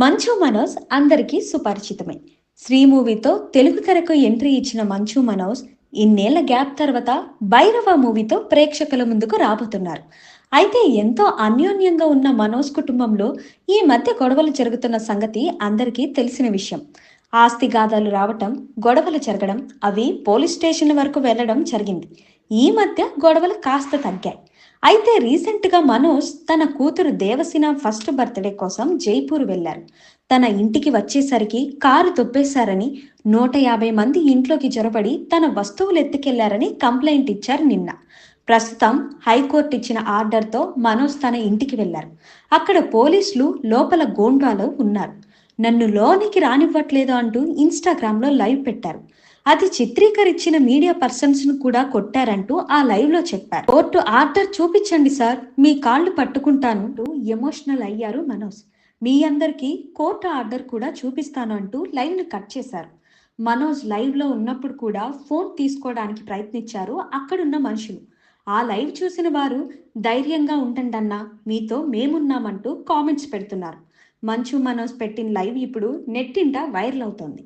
మంచు మనోజ్ అందరికీ సుపరిచితమే. శ్రీ మూవీతో తెలుగు తెరకు ఎంట్రీ ఇచ్చిన మంచు మనోజ్ ఇన్నేళ్ళ గ్యాప్ తర్వాత భైరవ మూవీతో ప్రేక్షకుల ముందుకు రాబోతున్నారు. అయితే ఎంతో అన్యోన్యంగా ఉన్న మనోజ్ కుటుంబంలో ఈ మధ్య గొడవలు జరుగుతున్న సంగతి అందరికీ తెలిసిన విషయం. ఆస్తి గాథాలు రావటం గొడవలు జరగడం అవి పోలీస్ స్టేషన్ వరకు వెళ్ళడం జరిగింది. ఈ మధ్య గొడవలు కాస్త తగ్గాయి. అయితే రీసెంట్గా మనోజ్ తన కూతురు దేవసిన ఫస్ట్ బర్త్డే కోసం జైపూర్ వెళ్ళారు తన ఇంటికి వచ్చేసరికి కారు తొప్పేశారని నూట యాభై మంది ఇంట్లోకి జొరబడి తన వస్తువులు ఎత్తుకెళ్ళారని కంప్లైంట్ ఇచ్చారు నిన్న. ప్రస్తుతం హైకోర్టు ఇచ్చిన ఆర్డర్తో మనోజ్ తన ఇంటికి వెళ్ళారు అక్కడ పోలీసులు లోపల గోండాలో ఉన్నారు. నన్ను లోనికి రానివ్వట్లేదు అంటూ ఇన్స్టాగ్రామ్లో లైవ్ పెట్టారు. అది చిత్రీకరించిన మీడియా పర్సన్స్ను కూడా కొట్టారంటూ ఆ లైవ్లో చెప్పారు. కోర్టు ఆర్డర్ చూపించండి సార్ మీ కాళ్ళు పట్టుకుంటాను అంటూ ఎమోషనల్ అయ్యారు మనోజ్. మీ అందరికీ కోర్టు ఆర్డర్ కూడా చూపిస్తాను అంటూ లైవ్ను కట్ చేశారు. మనోజ్ లైవ్లో ఉన్నప్పుడు కూడా ఫోన్ తీసుకోవడానికి ప్రయత్నించారు అక్కడున్న మనుషులు. ఆ లైవ్ చూసిన వారు ధైర్యంగా ఉండండి అన్నా మీతో మేమున్నామంటూ కామెంట్స్ పెడుతున్నారు. మంచు మనోజ్ పెట్టిన లైవ్ ఇప్పుడు నెట్టింట వైరల్ అవుతోంది.